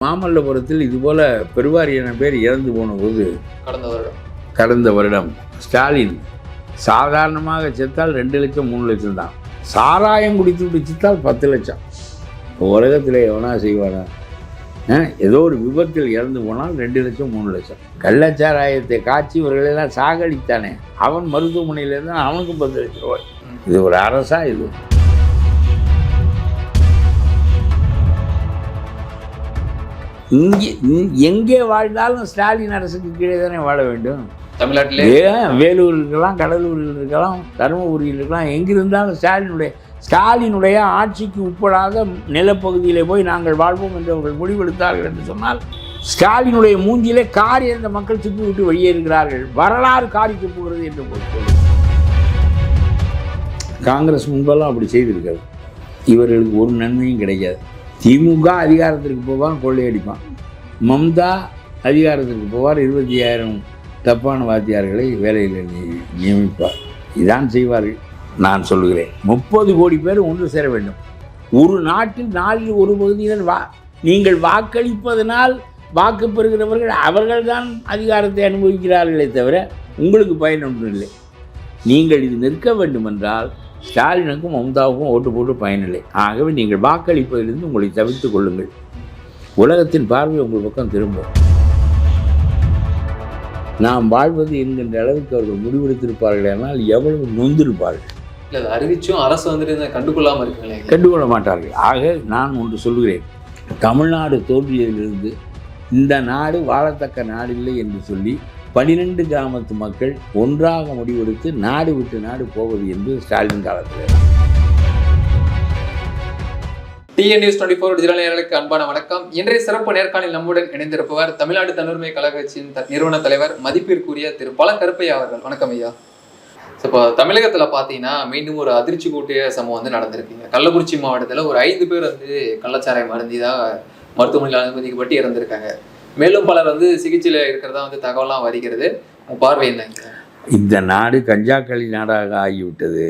மாமல்லபுரத்தில் இதுபோல பெருவாரியான பேர் இறந்து போன போது கடந்த வருடம். கடந்த வருடம் ஸ்டாலின் சாதாரணமாக செத்தால் ரெண்டு லட்சம் மூணு லட்சம் தான். சாராயம் குடித்து விட்டு செத்தால் பத்து லட்சம். உலகத்தில் எவனா செய்வானா? ஆ, ஏதோ ஒரு விபத்தில் இறந்து போனால் ரெண்டு லட்சம் மூணு லட்சம். கள்ளச்சாராயத்தை காய்ச்சி இவர்களெல்லாம் சாகடித்தானே? அவன் மருத்துவமனையில் இருந்தால் அவனுக்கும் பத்து லட்சம் ரூபாய். இது ஒரு அரசா இது? இங்கே எங்கே வாழ்ந்தாலும் ஸ்டாலின் அரசுக்கு கீழே தானே வாழ வேண்டும். தமிழ்நாட்டிலே? ஏன்? வேலூர் இருக்கலாம் கடலூரில் இருக்கலாம் தருமபுரியில் இருக்கலாம் எங்கிருந்தாலும் ஸ்டாலினுடைய ஸ்டாலினுடைய ஆட்சிக்கு உட்படாத நிலப்பகுதியிலே போய் நாங்கள் வாழ்வோம் என்று அவர்கள் முடிவெடுத்தார்கள் என்று சொன்னால் ஸ்டாலினுடைய மூஞ்சிலே காரி அந்த மக்கள் துப்பி விட்டு வெளியேறுகிறார்கள் வரலாறு காரி துப்புகிறது என்று பொறுத்து காங்கிரஸ் முன்பெல்லாம் அப்படி செய்திருக்கிறது இவர்களுக்கு ஒரு நன்மையும் கிடைக்காது திமுக அதிகாரத்திற்கு போவான் கொள்ளையடிப்பான். மம்தா அதிகாரத்திற்கு போவார். இருபத்தி ஆயிரம் தப்பான வாத்தியார்களை வேலையில் நியமிப்பார். இதான் செய்வார்கள். நான் சொல்லுகிறேன். முப்பது கோடி பேர் ஒன்று சேர வேண்டும். ஒரு நாட்டில் நாளில் ஒரு பகுதியினர் வா நீங்கள் வாக்களிப்பதனால் வாக்கு பெறுகிறவர்கள் அவர்கள்தான் அதிகாரத்தை அனுபவிக்கிறார்களே தவிர உங்களுக்கு பயன் ஒன்றும் இல்லை. நீங்கள் இது நிற்க வேண்டுமென்றால் ஸ்டாலினுக்கும் மம்தாவுக்கும் ஓட்டு போட்டு பயனில்லை ஆகவே நீங்கள் வாக்களிப்பதிலிருந்து உங்களை தவிர்த்து கொள்ளுங்கள். உலகத்தின் பார்வை உங்கள் பக்கம் திரும்பும். நாம் வாழ்வது என்கின்ற அளவுக்கு அவர்கள் முடிவெடுத்திருப்பார்கள் ஆனால் எவ்வளவு நொந்திருப்பார்கள். இல்ல அறிவிச்சும் அரசு வந்துட்டு இதை கண்டுகொள்ளாம இருக்குங்களே. கண்டுகொள்ள மாட்டார்கள். ஆக நான் ஒன்று சொல்கிறேன். தமிழ்நாடு தோன்றியதிலிருந்து இந்த நாடு வாழத்தக்க நாடில்லை என்று சொல்லி பனிரெண்டு கிராமத்து மக்கள் ஒன்றாக முடிவெடுத்து நாடு விட்டு நாடு போவது என்று ஸ்டாலின் காலத்தில். TN news twenty four digital நேர்களுக்கு அன்பான வணக்கம். இன்றைய சிறப்பு நேர்காணலில் நம்முடன் இணைந்திருப்பவர் தமிழ்நாடு தன்னுரிமை கழகத்தின் நிறுவன தலைவர் மதிப்பிற்குரிய திரு பல கருப்பையா அவர்கள். வணக்கம் ஐயா. இப்போ தமிழகத்தில் பார்த்தீங்கன்னா மீண்டும் ஒரு அதிர்ச்சி கூட்டிய சம்பவம் வந்து நடந்திருக்குங்க கள்ளக்குறிச்சி மாவட்டத்தில் ஒரு ஐந்து பேர் வந்து கள்ளச்சாராயம் அருந்தி தான் மருத்துவமனையில் அனுமதிக்கப்பட்டு இறந்திருக்காங்க. மேலும் பலர் வந்து சிகிச்சையில் இருக்கிறதா வந்து தகவலாம் வருகிறது. பார்வை என்னங்க இந்த நாடு கஞ்சாக்களி நாடாக ஆகிவிட்டது.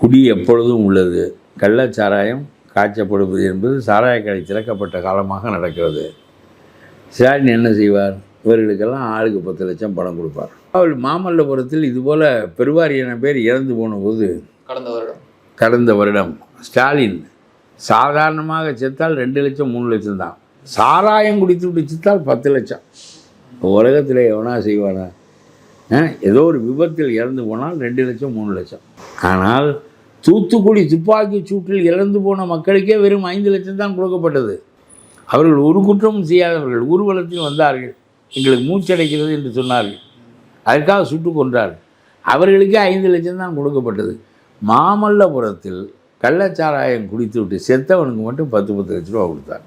குடி எப்பொழுதும் உள்ளது. கள்ளச்சாராயம் காய்ச்சப்படுவது என்பது சாராயக்கடை திறக்கப்பட்ட காலமாக நடக்கிறது. ஸ்டாலின் என்ன செய்வார்? இவர்களுக்கெல்லாம் ஆளுக்கு பத்து லட்சம் பணம் கொடுப்பார். அவள் மாமல்லபுரத்தில் இதுபோல பெருவாரியான பேர் இறந்து போன போது கடந்த வருடம். கடந்த வருடம் ஸ்டாலின் சாதாரணமாக செத்தால் ரெண்டு லட்சம் மூணு லட்சம் தான். சாராயம் குடித்து விட்டு செத்தால் பத்து லட்சம். உலகத்தில் எவனா செய்வானா? ஏதோ ஒரு விபத்தில் இறந்து போனால் ரெண்டு லட்சம் மூணு லட்சம். ஆனால் தூத்துக்குடி துப்பாக்கி சூட்டில் இறந்து போன மக்களுக்கே வெறும் ஐந்து லட்சம் தான் கொடுக்கப்பட்டது. அவர்கள் ஒரு குற்றமும் செய்யாதவர்கள் ஊர்வலத்தில் வந்தார்கள். எங்களுக்கு மூச்சடைக்கிறது என்று சொன்னார்கள். அதற்காக சுட்டு கொன்றார்கள். அவர்களுக்கே ஐந்து லட்சம் தான் கொடுக்கப்பட்டது. மாமல்லபுரத்தில் கள்ளச்சாராயம் குடித்து விட்டு செத்தவனுக்கு மட்டும் பத்து பத்து லட்ச ரூபா கொடுத்தாங்க.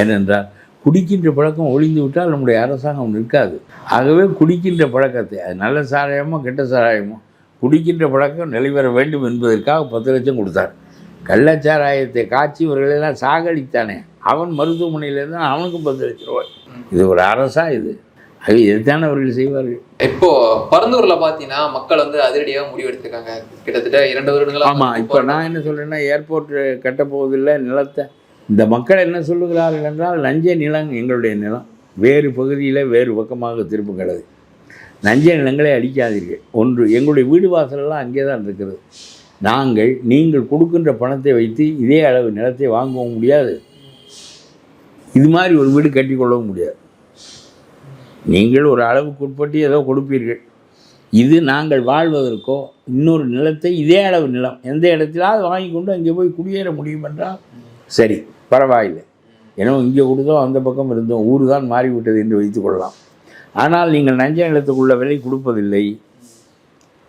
ஏனென்றால் குடிக்கின்ற பழக்கம் ஒழிந்து விட்டால் நம்முடைய அரசாங்கம் நிற்காது. ஆகவே குடிக்கின்ற பழக்கத்தை அது நல்ல சாராயமோ கெட்ட சாராயமோ குடிக்கின்ற பழக்கம் நிலைவர வேண்டும் என்பதற்காக பத்து லட்சம் கொடுத்தார். கள்ளச்சாராயத்தை காய்ச்சி இவர்களெல்லாம் சாகடித்தானே. அவன் மருத்துவமனையில் இருந்தால் அவனுக்கும் பத்து லட்ச ரூபாய். இது ஒரு அரசா இது? அது எதுதானே அவர்கள் செய்வார்கள்? இப்போ பரந்தூர்ல பாத்தீங்கன்னா மக்கள் வந்து அதிரடியாக முடிவெடுத்திருக்காங்க. கிட்டத்தட்ட இரண்டு வருடங்களா ஆமாம் இப்போ நான் என்ன சொல்கிறேன்னா ஏர்போர்ட் கட்ட போவதில்லை நிலத்தை. இந்த மக்கள் என்ன சொல்லுகிறார்கள் என்றால் நஞ்சை நிலம் எங்களுடைய நிலம். வேறு பகுதியில் வேறு பக்கமாக திருப்புகிறது நஞ்சை நிலங்களை அடிக்காதீர்கள். ஒன்று எங்களுடைய வீடு வாசலெல்லாம் அங்கே தான் இருக்கிறது. நாங்கள் நீங்கள் கொடுக்கின்ற பணத்தை வைத்து இதே அளவு நிலத்தை வாங்கவும் முடியாது. இது மாதிரி ஒரு வீடு கட்டிக்கொள்ளவும் முடியாது. நீங்கள் ஒரு அளவுக்கு உட்பட்டு ஏதோ கொடுப்பீர்கள். இது நாங்கள் வாழ்வதற்கோ இன்னொரு நிலத்தை இதே அளவு நிலம் எந்த இடத்திலாவது வாங்கி கொண்டு அங்கே போய் குடியேற முடியும் என்றால் சரி பரவாயில்லை. ஏன்னா இங்கே கொடுத்தோம் அந்த பக்கம் இருந்தோம் ஊர் தான் மாறிவிட்டது என்று வைத்துக்கொள்ளலாம் ஆனால் நீங்கள் நஞ்ச நிலத்துக்குள்ள விலை கொடுப்பதில்லை.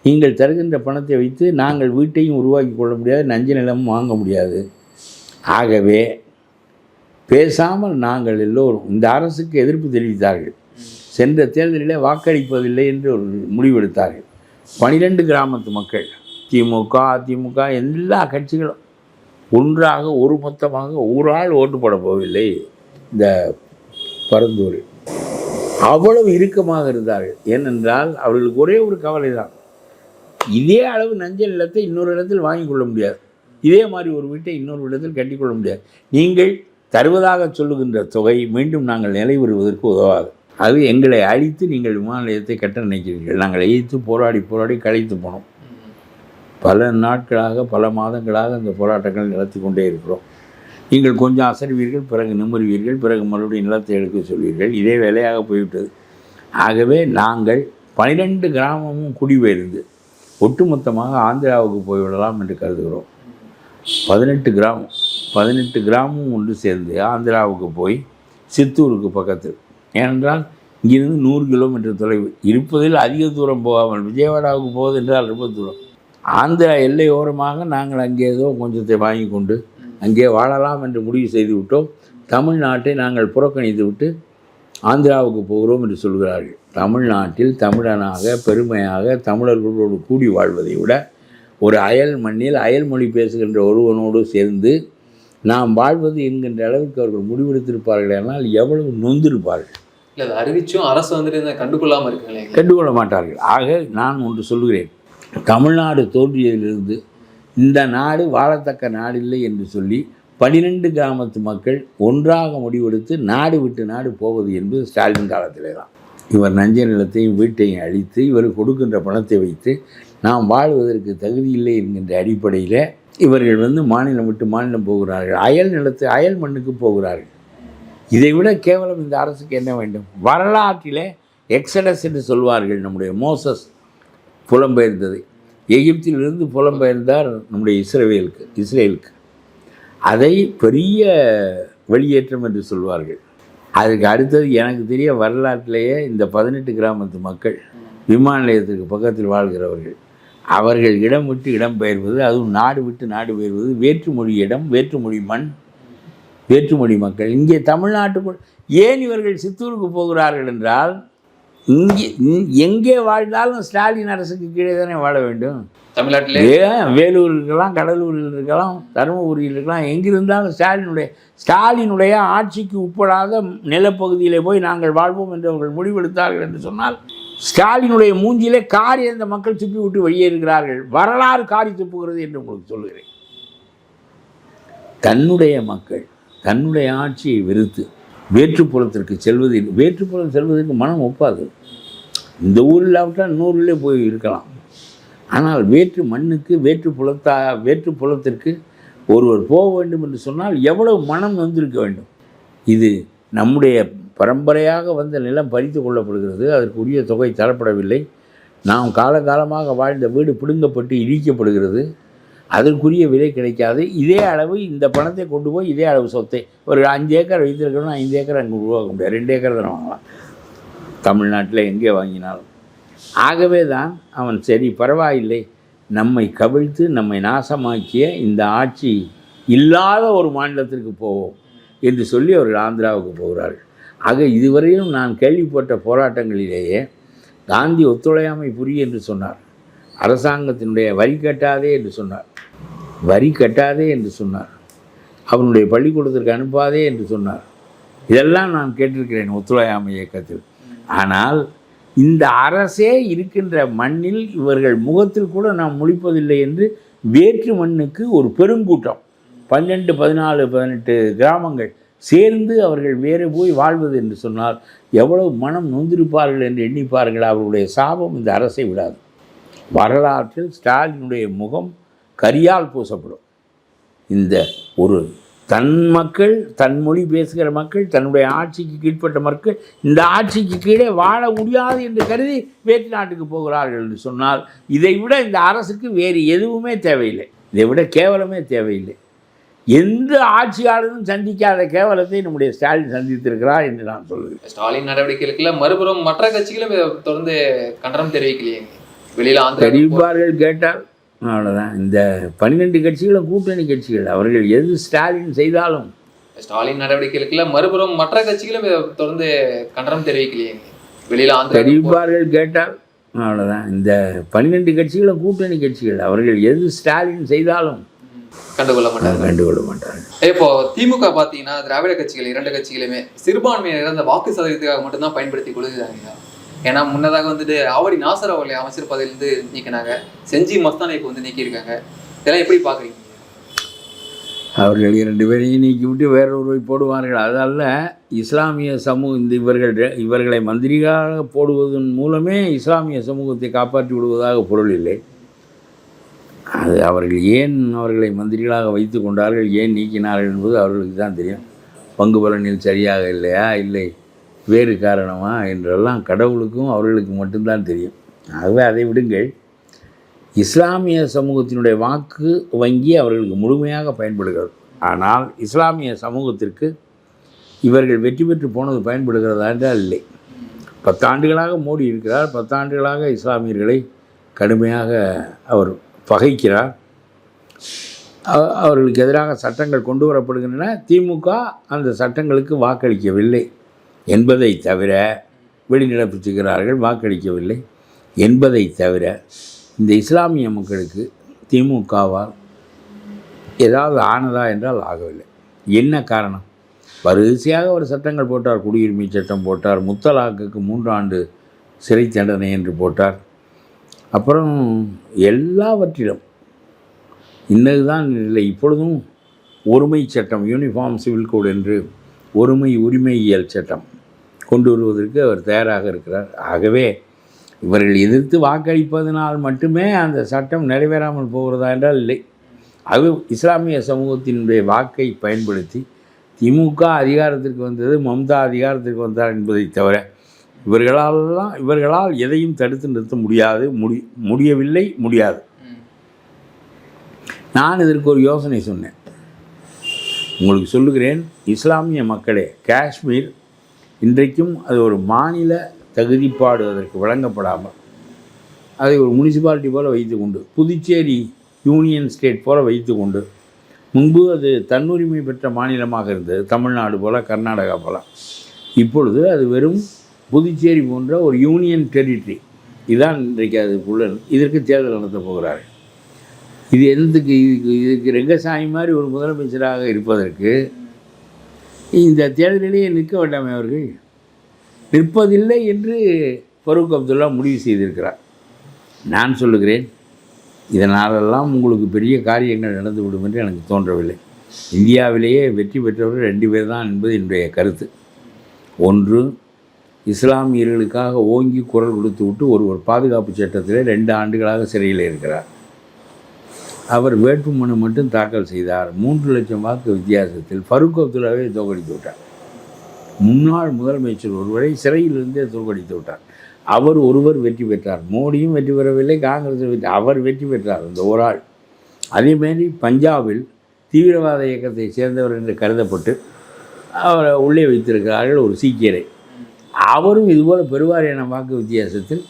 நீங்கள் தருகின்ற பணத்தை வைத்து நாங்கள் வீட்டையும் உருவாக்கி கொள்ள முடியாது நஞ்ச நிலமும் வாங்க முடியாது. ஆகவே பேசாமல் நாங்கள் எல்லோரும் இந்த அரசுக்கு எதிர்ப்பு தெரிவித்தார்கள். சென்ற தேர்தலில் வாக்களிப்பதில்லை என்று ஒரு முடிவெடுத்தார்கள். பனிரெண்டு கிராமத்து மக்கள் திமுக அதிமுக எல்லா கட்சிகளும் ஒன்றாக ஒரு மொத்தமாக ஒரு ஆள் ஓட்டு போட போகவில்லை இந்த பரந்தூரில். அவ்வளவு இறுக்கமாக இருந்தார்கள். ஏனென்றால் அவர்களுக்கு ஒரே ஒரு கவலை தான் இதே அளவு நஞ்சல் நிலத்தை இன்னொரு இடத்தில் வாங்கி கொள்ள முடியாது. இதே மாதிரி ஒரு வீட்டை இன்னொரு இடத்தில் கட்டிக்கொள்ள முடியாது. நீங்கள் தருவதாக சொல்லுகின்ற தொகை மீண்டும் நாங்கள் நிலை வருவதற்கு உதவாது. அது எங்களை அழித்து நீங்கள் விமான நிலையத்தை கட்ட நினைக்கிறீர்கள். நாங்கள் எதிர்த்து போராடி போராடி கழித்து போனோம். பல நாட்களாக பல மாதங்களாக இந்த போராட்டங்கள் நடத்தி கொண்டே இருக்கிறோம். நீங்கள் கொஞ்சம் அசருவீர்கள் பிறகு நிம்மறுவீர்கள் பிறகு மறுபடியும் நிலத்தை எடுக்க சொல்வீர்கள். இதே வேலையாக போய்விட்டது. ஆகவே நாங்கள் பனிரெண்டு கிராமமும் குடிபெயர்ந்து ஒட்டுமொத்தமாக ஆந்திராவுக்கு போய்விடலாம் என்று கருதுகிறோம். பதினெட்டு கிராமம் பதினெட்டு கிராமம் ஒன்று சேர்ந்து ஆந்திராவுக்கு போய் சித்தூருக்கு பக்கத்தில். ஏனென்றால் இங்கிருந்து நூறு கிலோமீட்டர் தொலைவு. இருப்பதில் அதிக தூரம் போகாமல் விஜயவாடாவுக்கு போவது என்றால் ரொம்ப தூரம். ஆந்திரா எல்லையோரமாக நாங்கள் அங்கே ஏதோ கொஞ்சத்தை வாங்கி கொண்டு அங்கே வாழலாம் என்று முடிவு செய்து விட்டோம் தமிழ்நாட்டை நாங்கள் புறக்கணித்து விட்டு ஆந்திராவுக்கு போகிறோம் என்று சொல்கிறார்கள். தமிழ்நாட்டில் தமிழனாக பெருமையாக தமிழர்களோடு கூடி வாழ்வதை விட ஒரு அயல் மண்ணில் அயல் மொழி பேசுகின்ற ஒருவனோடு சேர்ந்து நாம் வாழ்வது என்கின்ற அளவுக்கு அவர்கள் முடிவெடுத்திருப்பார்கள் ஆனால் எவ்வளவு நொந்திருப்பார்கள். இல்ல அதை அறிவிச்சும் அரசு வந்துட்டு இதை கண்டுகொள்ளாம இருக்குங்களே. கண்டுகொள்ள மாட்டார்கள். ஆக நான் ஒன்று சொல்கிறேன். தமிழ்நாடு தோன்றியதிலிருந்து இந்த நாடு வாழத்தக்க நாடு இல்லை என்று சொல்லி பனிரெண்டு கிராமத்து மக்கள் ஒன்றாக முடிவெடுத்து நாடு விட்டு நாடு போவது என்பது ஸ்டாலின் காலத்திலே தான் இவர் நஞ்ச நிலத்தையும் வீட்டையும் அழித்து இவர் கொடுக்கின்ற பணத்தை வைத்து நாம் வாழ்வதற்கு தகுதி இல்லை என்கின்ற அடிப்படையில் இவர்கள் வந்து மாநிலம் விட்டு மாநிலம் போகிறார்கள். அயல் நிலத்து அயல் மண்ணுக்கு போகிறார்கள். இதை விட கேவலம் இந்த அரசுக்கு என்ன வேண்டும்? வரலாற்றிலே எக்ஸடஸ் என்று சொல்வார்கள் நம்முடைய மோசஸ் புலம்பெயர்ந்தது. எகிப்திலிருந்து புலம்பெயர்ந்தார் நம்முடைய இஸ்ரேலுக்கு இஸ்ரேலுக்கு. அதை பெரிய வெளியேற்றம் என்று சொல்வார்கள். அதுக்கு அடுத்தது எனக்கு தெரிய வரலாற்றிலேயே இந்த பதினெட்டு கிராமத்து மக்கள் விமான நிலையத்துக்கு பக்கத்தில் வாழ்கிறவர்கள். அவர்கள் இடம் விட்டு இடம் பெயர்வது அதுவும் நாடு விட்டு நாடு பெயர்வது வேற்றுமொழி இடம் வேற்றுமொழி மண் வேற்றுமொழி மக்கள். இங்கே தமிழ்நாட்டுக்குள் ஏன் இவர்கள் சித்தூருக்கு போகிறார்கள் என்றால் இங்கே இங்- எங்கே வாழ்ந்தாலும் ஸ்டாலின் அரசுக்கு கீழே தானே வாழ வேண்டும். தமிழ்நாட்டிலே? ஏன்? வேலூர் இருக்கலாம் கடலூரில் இருக்கலாம் தருமபுரியில் இருக்கலாம் எங்கிருந்தாலும் ஸ்டாலினுடைய ஸ்டாலினுடைய ஆட்சிக்கு உட்படாத நிலப்பகுதியிலே போய் நாங்கள் வாழ்வோம் என்று அவர்கள் முடிவெடுத்தார்கள் என்று சொன்னால் ஸ்டாலினுடைய மூஞ்சிலே காரி அந்த மக்கள் துப்பி விட்டு வெளியேறுகிறார்கள் வரலாறு காரி துப்புகிறது என்று உங்களுக்கு சொல்கிறேன் தன்னுடைய மக்கள் தன்னுடைய ஆட்சியை வெறுத்து வேற்றுப்புறத்திற்கு செல்வது வேற்றுப்புறம் செல்வதற்கு மனம் ஒப்பாது. இந்த ஊரில் இல்லாவிட்டால் இன்னொருலே போய் இருக்கலாம். ஆனால் வேற்று மண்ணுக்கு வேற்று புலத்தா வேற்று புலத்திற்கு ஒருவர் போக வேண்டும் என்று சொன்னால் எவ்வளவு மனம் வந்திருக்க வேண்டும்? இது நம்முடைய பரம்பரையாக வந்த நிலம் பறித்து கொள்ளப்படுகிறது. அதற்குரிய தொகை தரப்படவில்லை. நாம் காலகாலமாக வாழ்ந்த வீடு பிடுங்கப்பட்டு இடிக்கப்படுகிறது. அதற்குரிய விலை கிடைக்காது. இதே அளவு இந்த பணத்தை கொண்டு போய் இதே அளவு சொத்தை. ஒரு அஞ்சு ஏக்கர் வைத்திருக்கணும் ஐந்து ஏக்கர் அங்கே உருவாக்க முடியாது. ரெண்டு ஏக்கர் தானே வாங்கலாம். தமிழ்நாட்டில் எங்கே வாங்கினாலும். ஆகவே தான் அவன் சரி பரவாயில்லை. நம்மை கவிழ்த்து நம்மை நாசமாக்கிய இந்த ஆட்சி இல்லாத ஒரு மாநிலத்திற்கு போவோம் என்று சொல்லி அவர்கள் ஆந்திராவுக்கு போகிறார்கள். ஆக இதுவரையிலும் நான் கேள்விப்பட்ட போராட்டங்களிலேயே காந்தி ஒத்துழையாமை புரிய என்று சொன்னார். அரசாங்கத்தினுடைய வரி கட்டாதே என்று சொன்னார். வரி கட்டாதே என்று சொன்னார். அவனுடைய பள்ளிக்கூடத்திற்கு அனுப்பாதே என்று சொன்னார். இதெல்லாம் நான் கேட்டிருக்கிறேன் ஒத்துழையாமை இயக்கத்தில். ஆனால் இந்த அரசே இருக்கின்ற மண்ணில் இவர்கள் முகத்தில் கூட நாம் முழிப்பதில்லை என்று வேற்று மண்ணுக்கு ஒரு பெருங்கூட்டம் பன்னெண்டு பதினாலு பதினெட்டு கிராமங்கள் சேர்ந்து அவர்கள் வேறு போய் வாழ்வது என்று சொன்னால் எவ்வளவு மனம் நொந்திருப்பார்கள் என்று எண்ணிப்பார்கள்? அவருடைய சாபம் இந்த அரசை விடாது. வரலாற்றில் ஸ்டாலினுடைய முகம் கரியால் பூசப்படும். இந்த ஒரு தன் மக்கள் தன் மொழி பேசுகிற மக்கள் தன்னுடைய ஆட்சிக்கு கீழ்ப்பட்ட மக்கள் இந்த ஆட்சிக்கு கீழே வாழ முடியாது என்று கருதி வேற்று நாட்டுக்கு போகிறார்கள் என்று சொன்னால் இதை விட இந்த அரசுக்கு வேறு எதுவுமே தேவையில்லை. இதை விட கேவலமே தேவையில்லை. எந்த ஆட்சியாளரும் சந்திக்காத கேவலத்தை நம்முடைய ஸ்டாலின் சந்தித்திருக்கிறார் என்று நான் சொல்லுகிறேன். ஸ்டாலின் நடவடிக்கைகளுக்குள்ள மறுபுறம் மற்ற கட்சிகளும் தொடர்ந்து கண்டனம் தெரிவிக்கலையே. வெளியில தெரிவிப்பார்கள் கேட்டால் அவ்வளோதான் இந்த பன்னிரெண்டு கட்சிகளும் கூட்டணி கட்சிகள் அவர்கள் எது ஸ்டாலின் செய்தாலும். ஸ்டாலின் நடவடிக்கைகளுக்குள்ள மறுபுறம் மற்ற கட்சிகளும் தொடர்ந்து கண்டனம் தெரிவிக்கலையே. வெளியில தெரிவிப்பார்கள் கேட்டால் அவ்வளோதான் இந்த பன்னிரெண்டு கட்சிகளும் கூட்டணி கட்சிகள் அவர்கள் எது ஸ்டாலின் செய்தாலும். கண்டுகொள்ள மாட்டாங்க கண்டுகொள்ள மாட்டார்கள். இப்போ திமுக பாத்தீங்கன்னா திராவிட கட்சிகள் இரண்டு கட்சிகளுமே சிறுபான்மையினர் அந்த வாக்கு சதவீதத்துக்காக மட்டும்தான் பயன்படுத்தி கொள்கிறாங்க. ஏன்னா முன்னதாக வந்துட்டு ஆவடி நாசர் அவர்களை அமைச்சர் பதவியிலிருந்து நீக்கினாங்க. செஞ்சி மஸ்தானை இப்போ வந்து நீக்கியிருக்காங்க. இதெல்லாம் எப்படி பார்க்குறீங்க? அவர்கள் இரண்டு பேரையும் நீக்கிவிட்டு வேறொருவை போடுவார்கள். அதல்ல இஸ்லாமிய சமூக இந்த இவர்கள் இவர்களை மந்திரிகளாக போடுவதன் மூலமே இஸ்லாமிய சமூகத்தை காப்பாற்றி விடுவதாக பொருள் இல்லை. அது அவர்கள் ஏன் அவர்களை மந்திரிகளாக வைத்து கொண்டார்கள் ஏன் நீக்கினார்கள் என்பது அவர்களுக்கு தான் தெரியும். பங்கு பலனில் சரியாக இல்லையா? இல்லை. வேறு காரணமா என்றெல்லாம் கடவுளுக்கும் அவர்களுக்கு மட்டும்தான் தெரியும். ஆகவே அதை விடுங்கள். இஸ்லாமிய சமூகத்தினுடைய வாக்கு வங்கி அவர்களுக்கு முழுமையாக பயன்படுகிறது. ஆனால் இஸ்லாமிய சமூகத்திற்கு இவர்கள் வெற்றி பெற்று போனது பயன்படுகிறதா என்றால் இல்லை. பத்தாண்டுகளாக மோடி இருக்கிறார். பத்தாண்டுகளாக இஸ்லாமியர்களை கடுமையாக அவர் பகைக்கிறார். அவர்களுக்கு எதிராக சட்டங்கள் கொண்டு வரப்படுகின்றன. திமுக அந்த சட்டங்களுக்கு வாக்களிக்கவில்லை. என்பதை தவிர வெளிநடப்பு வாக்களிக்கவில்லை. என்பதை தவிர இந்த இஸ்லாமிய மக்களுக்கு திமுகவால் ஏதாவது ஆனதா என்றால் ஆகவில்லை. என்ன காரணம்? வரிசையாக ஒரு சட்டங்கள் போட்டார். குடியுரிமை சட்டம் போட்டார். முத்தலாக்குக்கு மூன்றாண்டு சிறை தண்டனை என்று போட்டார். அப்புறம் எல்லாவற்றிலும் இன்னதுதான் இல்லை. இப்பொழுதும் ஒருமை சட்டம் யூனிஃபார்ம் சிவில் கோட் என்று ஒருமை உரிமையியல் சட்டம் கொண்டு வருவதற்கு அவர் தயாராக இருக்கிறார். ஆகவே இவர்கள் எதிர்த்து வாக்களிப்பதனால் மட்டுமே அந்த சட்டம் நிறைவேறாமல் போகிறதா என்றால் இல்லை. அது இஸ்லாமிய சமூகத்தினுடைய வாக்கை பயன்படுத்தி திமுக அதிகாரத்திற்கு வந்தது மம்தா அதிகாரத்திற்கு வந்தார் என்பதை தவிர இவர்களாலெல்லாம் இவர்களால் எதையும் தடுத்து நிறுத்த முடியாது முடி முடியவில்லை முடியாது. நான் இதற்கு ஒரு யோசனை சொன்னேன். உங்களுக்கு சொல்லுகிறேன் இஸ்லாமிய மக்களே காஷ்மீர் இன்றைக்கும் அது ஒரு மாநில தகுதிப்பாடு அதற்கு வழங்கப்படாமல் அதை ஒரு முனிசிபாலிட்டி போல வைத்துக்கொண்டு புதுச்சேரி யூனியன் ஸ்டேட் போல வைத்துக்கொண்டு முன்பு அது தன்னுரிமை பெற்ற மாநிலமாக இருந்தது தமிழ்நாடு போல் கர்நாடகா போல். இப்பொழுது அது வெறும் புதுச்சேரி போன்ற ஒரு யூனியன் டெரிட்டரி. இதுதான் இன்றைக்கு அதுக்குள்ள இதற்கு தேர்தல் நடத்த போகிறார்கள் இது எந்தக்கு இதுக்கு இதுக்கு ரெங்கசாமி மாதிரி ஒரு முதலமைச்சராக இருப்பதற்கு இந்த தேர்தலிலேயே நிற்க வேண்டாமே அவர்கள். நிற்பதில்லை என்று ஃபருக் அப்துல்லா முடிவு செய்திருக்கிறார். நான் சொல்லுகிறேன் இதனாலெல்லாம் உங்களுக்கு பெரிய காரியங்கள் நடந்துவிடும் என்று எனக்கு தோன்றவில்லை. இந்தியாவிலேயே வெற்றி பெற்றவர்கள் ரெண்டு பேர் தான் என்பது என்னுடைய கருத்து. ஒன்று இஸ்லாமியர்களுக்காக ஓங்கி குரல் கொடுத்து விட்டு ஒருவர் பாதுகாப்பு சட்டத்தில் ரெண்டு ஆண்டுகளாக சிறையில் இருக்கிறார். அவர் வேட்புமனு மட்டும் தாக்கல் செய்தார். மூன்று லட்சம் வாக்கு வித்தியாசத்தில் ஃபருக் அப்துல்லாவை தோற்கடித்து விட்டார். முன்னாள் முதலமைச்சர் ஒருவரை சிறையிலிருந்தே தோற்கடித்து விட்டார். அவர் ஒருவர் வெற்றி பெற்றார். மோடியும் வெற்றி பெறவில்லை காங்கிரஸ் வெற்றி அவர் வெற்றி பெற்றார். அந்த ஒரு ஆள். அதேமாரி பஞ்சாபில் தீவிரவாத இயக்கத்தை சேர்ந்தவர் என்று கருதப்பட்டு அவரை உள்ளே வைத்திருக்கிறார்கள் ஒரு சீக்கியரை. அவரும் இதுபோல் பெருவாரியான வாக்கு வித்தியாசத்தில்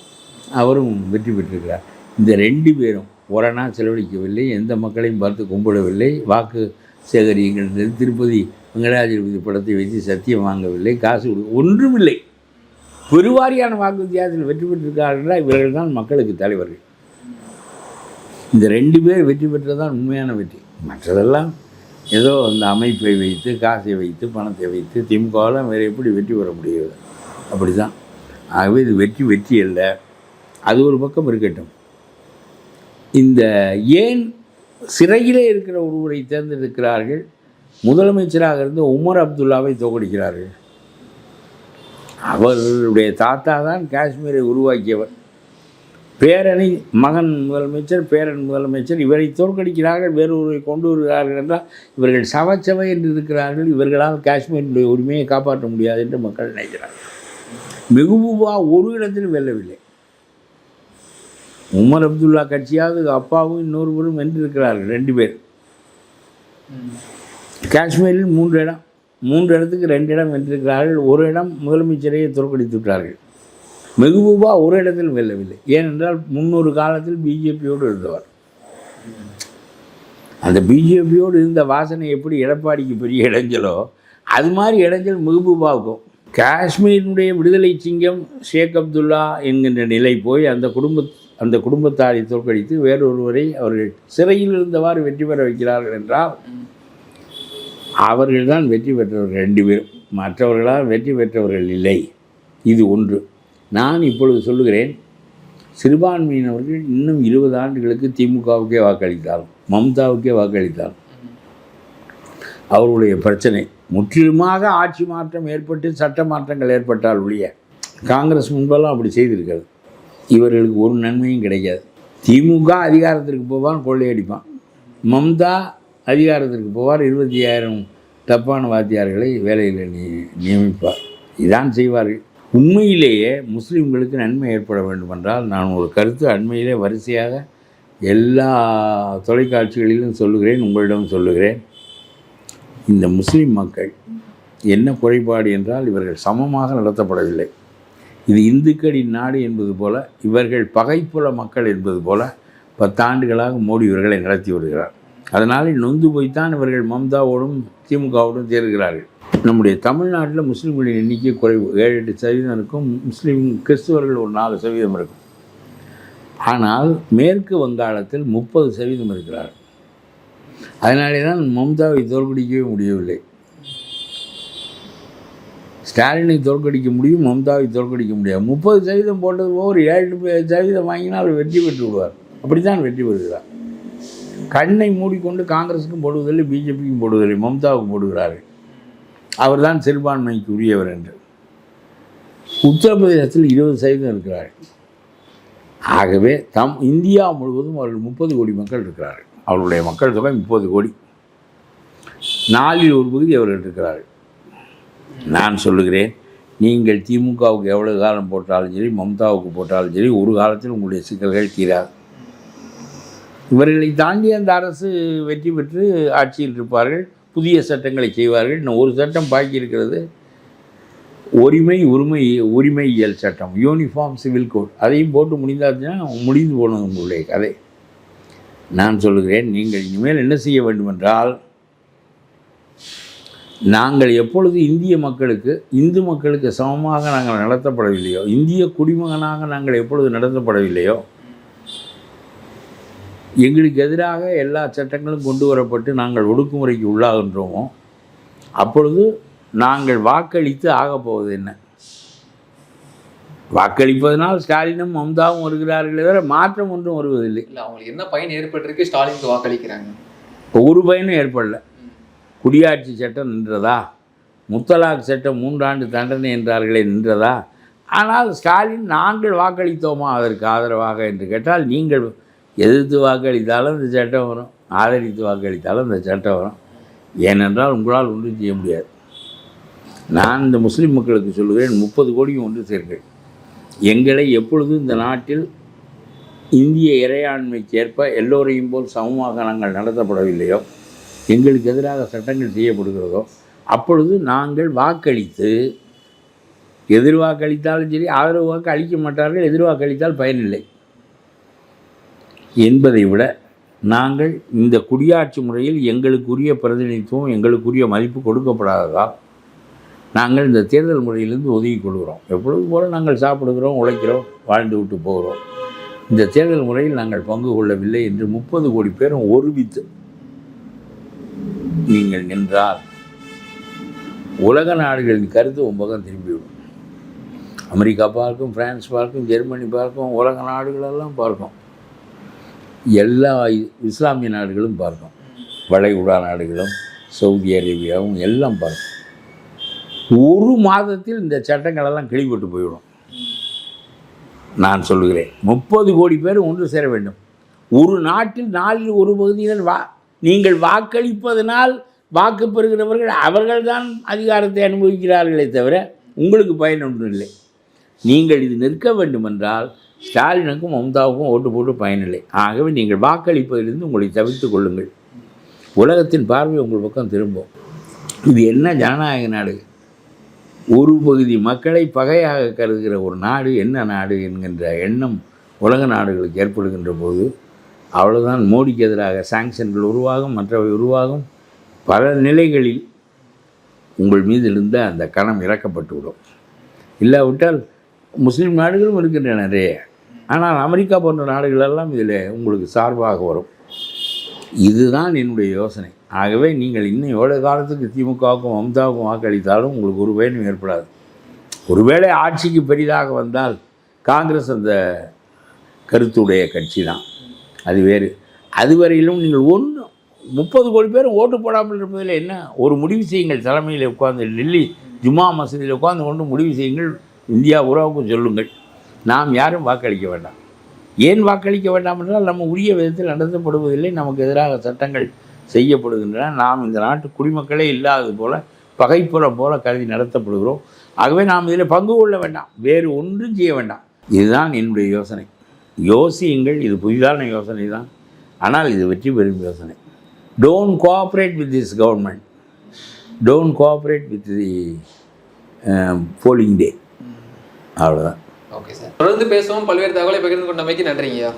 அவரும் வெற்றி பெற்றிருக்கிறார். இந்த ரெண்டு பேரும் ஒரணா செலவழிக்கவில்லை எந்த மக்களையும் பார்த்து கும்பிடவில்லை வாக்கு சேகரியுங்கள் திருப்பதி வெங்கடாஜலபதி படத்தை வைத்து சத்தியம் வாங்கவில்லை காசு ஒன்றுமில்லை. பெருவாரியான வாக்கு வித்தியாசத்தில் வெற்றி பெற்றிருக்கிறார்களா இவர்கள் தான் மக்களுக்கு தலைவர்கள். இந்த ரெண்டு பேர் வெற்றி பெற்றதான் உண்மையான வெற்றி. மற்றதெல்லாம் ஏதோ அந்த அமைப்பை வைத்து காசை வைத்து பணத்தை வைத்து திமுகவெல்லாம் வேறு எப்படி வெற்றி பெற முடியாது அப்படி தான் ஆகவே இது வெற்றி வெற்றி அல்ல. அது ஒரு பக்கம் இருக்கட்டும். இந்த ஏன் சிறையிலே இருக்கிற ஒருவரை தேர்ந்தெடுக்கிறார்கள்? முதலமைச்சராக இருந்து உமர் அப்துல்லாவை தோற்கடிக்கிறார்கள் அவர்களுடைய தாத்தா தான் காஷ்மீரை உருவாக்கியவர். பேரனை மகன் முதலமைச்சர் பேரன் முதலமைச்சர் இவரை தோற்கடிக்கிறார்கள் வேறொருவரை கொண்டு வருகிறார்கள் என்றால் இவர்கள் சவச்சவை என்று இருக்கிறார்கள். இவர்களால் காஷ்மீரினுடைய உரிமையை காப்பாற்ற முடியாது என்று மக்கள் நினைக்கிறார்கள். மிகுவாக ஒரு இடத்திலும் வெல்லவில்லை. உமர் அப்துல்லா கட்சியாவது அப்பாவும் இன்னொருவரும் வென்றிருக்கிறார்கள் ரெண்டு பேர். காஷ்மீரில் மூன்று இடம் மூன்று இடத்துக்கு ரெண்டு இடம் வென்றிருக்கிறார்கள் ஒரு இடம் முதலமைச்சரையே தோற்கடித்து விட்டார்கள். மெகுபூபா ஒரு இடத்தில் வெல்லவில்லை. ஏனென்றால் முன்னொரு காலத்தில் பிஜேபியோடு இருந்தவர். அந்த பிஜேபியோடு இருந்த வாசனை எப்படி எடப்பாடிக்கு பெரிய இடைஞ்சலோ அது மாதிரி இடைஞ்சல் மெகுபூபாவுக்கும். காஷ்மீரினுடைய விடுதலை சிங்கம் ஷேக் அப்துல்லா என்கின்ற நிலை போய் அந்த குடும்ப அந்த குடும்பத்தாரை தோற்கடித்து வேறொருவரை அவர்கள் சிறையில் இருந்தவாறு வெற்றி பெற வைக்கிறார்கள் என்றால் ம். அவர்கள்தான் வெற்றி பெற்றவர்கள் ரெண்டு பேரும். மற்றவர்களால் வெற்றி பெற்றவர்கள் இல்லை. இது ஒன்று. நான் இப்பொழுது சொல்லுகிறேன் சிறுபான்மையினவர்கள் இன்னும் இருபது ஆண்டுகளுக்கு திமுகவுக்கே வாக்களித்தாலும் மம்தாவுக்கே வாக்களித்தாலும் அவர்களுடைய அவருடைய பிரச்சனை முற்றிலுமாக ஆட்சி மாற்றம் ஏற்பட்டு சட்ட மாற்றங்கள் ஏற்பட்டால் ஒழிய காங்கிரஸ் முன்பெல்லாம் அப்படி செய்திருக்கிறது. இவர்களுக்கு ஒரு நன்மையும் கிடைக்காது. திமுக அதிகாரத்திற்கு போவான் கொள்ளையடிப்பான் மம்தா அதிகாரத்திற்கு போவார் இருபத்தி ஆயிரம் தப்பான வாத்தியார்களை வேலையில் நியமிப்பார். இதான் செய்வார்கள். உண்மையிலேயே முஸ்லீம்களுக்கு நன்மை ஏற்பட வேண்டுமென்றால் நான் ஒரு கருத்து அண்மையிலே வரிசையாக எல்லா தொலைக்காட்சிகளிலும் சொல்லுகிறேன் உங்களிடம் சொல்லுகிறேன். இந்த முஸ்லீம் மக்கள் என்ன குறைபாடு என்றால் இவர்கள் சமமாக நடத்தப்படவில்லை. இது இந்துக்களின் நாடு என்பது போல இவர்கள் பகைப்புல மக்கள் என்பது போல பத்தாண்டுகளாக மோடி இவர்களை நடத்தி வருகிறார். அதனால் நொந்து போய்த்தான் இவர்கள் மம்தாவோடும் திமுகவோடும் சேர்கிறார்கள். நம்முடைய தமிழ்நாட்டில் முஸ்லீம்களின் எண்ணிக்கை குறைவு. ஏழு எட்டு சதவீதம் இருக்கும். முஸ்லீம் கிறிஸ்துவர்கள் ஒரு நாலு சதவீதம் இருக்கும். ஆனால் மேற்கு வங்காளத்தில் முப்பது சதவீதம் இருக்கிறார் அதனாலே தான் மம்தாவை தோல்பிடிக்கவே முடியவில்லை. ஸ்டாலினை தோற்கடிக்க முடியும் மம்தாவை தோற்கடிக்க முடியாது. முப்பது சதவீதம் போட்டது போக ஒரு ஏழு சதவீதம் வாங்கினால் அவர் வெற்றி பெற்று விடுவார் அப்படித்தான் வெற்றி பெறுகிறார். கண்ணை மூடிக்கொண்டு காங்கிரஸுக்கும் போடுவதில்லை பிஜேபிக்கும் போடுவதில்லை மம்தாவுக்கு போடுகிறார்கள். அவர்தான் சிறுபான்மைக்கு உரியவர் என்று. உத்தரப்பிரதேசத்தில் இருபது சதவீதம் இருக்கிறார்கள். ஆகவே தம் இந்தியா முழுவதும் அவர்கள் முப்பது கோடி மக்கள் இருக்கிறார்கள். அவர்களுடைய மக்கள் தொகை முப்பது கோடி. நாலில் ஒரு பகுதி அவர்கள் இருக்கிறார்கள். நான் சொல்லுகிறேன் நீங்கள் திமுகவுக்கு எவ்வளவு காலம் போட்டாலும் சரி மம்தாவுக்கு போட்டாலும் சரி ஒரு காலத்தில் உங்களுடைய சிக்கல்கள் தீராது. இவர்களை தாண்டி அந்த அரசு வெற்றி பெற்று ஆட்சியில் இருப்பார்கள் புதிய சட்டங்களை செய்வார்கள். இன்னும் ஒரு சட்டம் பாக்கி இருக்கிறது. உரிமை உரிமை உரிமையியல் சட்டம் யூனிஃபார்ம் சிவில் கோட் அதையும் போட்டு முடிந்தாச்சுன்னா முடிந்து போனது உங்களுடைய கதை. நான் சொல்லுகிறேன் நீங்கள் இனிமேல் என்ன செய்ய வேண்டுமென்றால் நாங்கள் எப்பொழுது இந்திய மக்களுக்கு இந்து மக்களுக்கு சமமாக நாங்கள் நடத்தப்படவில்லையோ இந்திய குடிமகனாக நாங்கள் எப்பொழுது நடத்தப்படவில்லையோ எங்களுக்கு எதிராக எல்லா சட்டங்களும் கொண்டு வரப்பட்டு நாங்கள் ஒடுக்குமுறைக்கு உள்ளாகின்றோமோ அப்பொழுது நாங்கள் வாக்களித்து ஆகப் போவது என்ன? வாக்களிப்பதனால் ஸ்டாலினும் மம்தாவும் வருகிறார்களே தவிர மாற்றம் ஒன்றும் வருவதில்லை. இல்ல அவங்களுக்கு என்ன பயன் ஏற்பட்டிருக்கு? ஸ்டாலினுக்கு வாக்களிக்கிறாங்க. ஒரு பயனும் ஏற்படல. குடியாட்சி சட்டம் நின்றதா? முத்தலாக் சட்டம் மூன்றாண்டு தண்டனை என்றார்களே நின்றதா? ஆனால் ஸ்டாலின் நாங்கள் வாக்களித்தோமா? அதற்கு ஆதரவாக என்று கேட்டால் நீங்கள் எதிர்த்து வாக்களித்தாலும் இந்த சட்டம் வரும் ஆதரித்து வாக்களித்தாலும் இந்த சட்டம் வரும். ஏனென்றால் உங்களால் ஒன்றும் செய்ய முடியாது. நான் இந்த முஸ்லீம் மக்களுக்கு சொல்லுகிறேன் முப்பது கோடியும் ஒன்று சேர்ங்கள். எங்களை எப்பொழுதும் இந்த நாட்டில் இந்திய இறையாண்மைக்கேற்ப எல்லோரையும் போல் சமமாக நாங்கள் நடத்தப்படவில்லையோ எங்களுக்கு எதிராக சட்டங்கள் செய்யப்படுகிறதோ அப்பொழுது நாங்கள் வாக்களித்து எதிர் வாக்களித்தாலும் சரி ஆதரவு வாக்கு அளிக்க மாட்டார்கள் எதிர் வாக்களித்தால் பயனில்லை என்பதை விட நாங்கள் இந்த குடியாட்சி முறையில் எங்களுக்குரிய பிரதிநிதித்துவம் எங்களுக்குரிய மதிப்பு கொடுக்கப்படாததால் நாங்கள் இந்த தேர்தல் முறையிலிருந்து ஒதுக்கி கொள்கிறோம். எப்பொழுது போல நாங்கள் சாப்பிடுகிறோம் உழைக்கிறோம் வாழ்ந்து விட்டு போகிறோம். இந்த தேர்தல் முறையில் நாங்கள் பங்கு கொள்ளவில்லை என்று முப்பது கோடி பேரும் ஒருமித்து நீங்கள் நின்றால் உலக நாடுகளின் கருத்து உன் திரும்பிவிடும் அமெரிக்கா பார்க்கும் பிரான்ஸ் பார்க்கும் ஜெர்மனி பார்க்கும் உலக நாடுகளெல்லாம் பார்க்கும். எல்லா இஸ்லாமிய நாடுகளும் பார்க்கும். வளைகுடா நாடுகளும் சவுதி அரேபியாவும் எல்லாம் பார்க்கும். ஒரு மாதத்தில் இந்த சட்டங்களெல்லாம் கிழிப்பட்டு போயிடும். நான் சொல்லுகிறேன் முப்பது கோடி பேர் ஒன்று சேர வேண்டும். ஒரு நாட்டில் நாலில் ஒரு பகுதியினர் வா நீங்கள் வாக்களிப்பதனால் வாக்கு பெறுகிறவர்கள் அவர்கள்தான் அதிகாரத்தை அனுபவிக்கிறார்களே தவிர உங்களுக்கு பயன் ஒன்றும் இல்லை. நீங்கள் இது நிற்க வேண்டுமென்றால் ஸ்டாலினுக்கும் மம்தாவுக்கும் ஓட்டு போட்டு பயனில்லை ஆகவே நீங்கள் வாக்களிப்பதிலிருந்து உங்களை தவிர்த்து கொள்ளுங்கள். உலகத்தின் பார்வை உங்கள் பக்கம் திரும்பும். இது என்ன ஜனநாயக நாடு? ஒரு பகுதி மக்களை பகையாக கருதுகிற ஒரு நாடு என்ன நாடு என்கின்ற எண்ணம் உலக நாடுகளுக்கு ஏற்படுகின்ற போது அவ்வளவுதான். மோடிக்கு எதிராக சாங்ஷன்கள் உருவாகும் மற்றவை உருவாகும். பல நிலைகளில் உங்கள் மீது இருந்த அந்த கணம் இறக்கப்பட்டு விடும் இல்லாவிட்டால் முஸ்லீம் நாடுகளும் இருக்கின்றன நிறைய. ஆனால் அமெரிக்கா போன்ற நாடுகளெல்லாம் இதில் உங்களுக்கு சார்பாக வரும். இதுதான் என்னுடைய யோசனை. ஆகவே நீங்கள் இன்னும் எவ்வளோ காலத்துக்கு திமுகவுக்கும் மம்தாவுக்கும் வாக்களித்தாலும் உங்களுக்கு ஒரு பயனும் ஏற்படாது. ஒருவேளை ஆட்சிக்கு பெரிதாக வந்தால் காங்கிரஸ் அந்த கருத்துடைய கட்சி தான் அது வேறு. அதுவரையிலும் நீங்கள் ஒன்று முப்பது கோடி பேர் ஓட்டு போடாமல் இருப்பதில் என்ன? ஒரு முடிவு செய்யுங்கள். தலைமையில் உட்கார்ந்து டெல்லி ஜுமா மசூதியில் உட்கார்ந்து கொண்டு முடிவு செய்யுங்கள். இந்தியா உறவுக்கு சொல்லுங்கள். நாம் யாரும் வாக்களிக்க வேண்டாம். ஏன் வாக்களிக்க வேண்டாம் என்றால் நம்ம உரிய விதத்தில் நடத்தப்படுவதில்லை. நமக்கு எதிராக சட்டங்கள் செய்யப்படுகின்றன. நாம் இந்த நாட்டு குடிமக்களே இல்லாதது போல் பகைப்புறம் போல கருதி நடத்தப்படுகிறோம். ஆகவே நாம் இதில் பங்கு கொள்ள வேண்டாம். வேறு ஒன்றும் செய்ய வேண்டாம். இதுதான் என்னுடைய யோசனை. யோசியுங்கள் இது புதிதான யோசனை தான் ஆனால் இது வெற்றி பெறும் யோசனை. Don't cooperate with this government don't cooperate with the polling day அவ்வளோதான் ஓகே சார். தொடர்ந்து பேசுவோம். பல்வேறு தகவலை பகிர்ந்து கொண்டமைக்கு நன்றிங்கய்யா.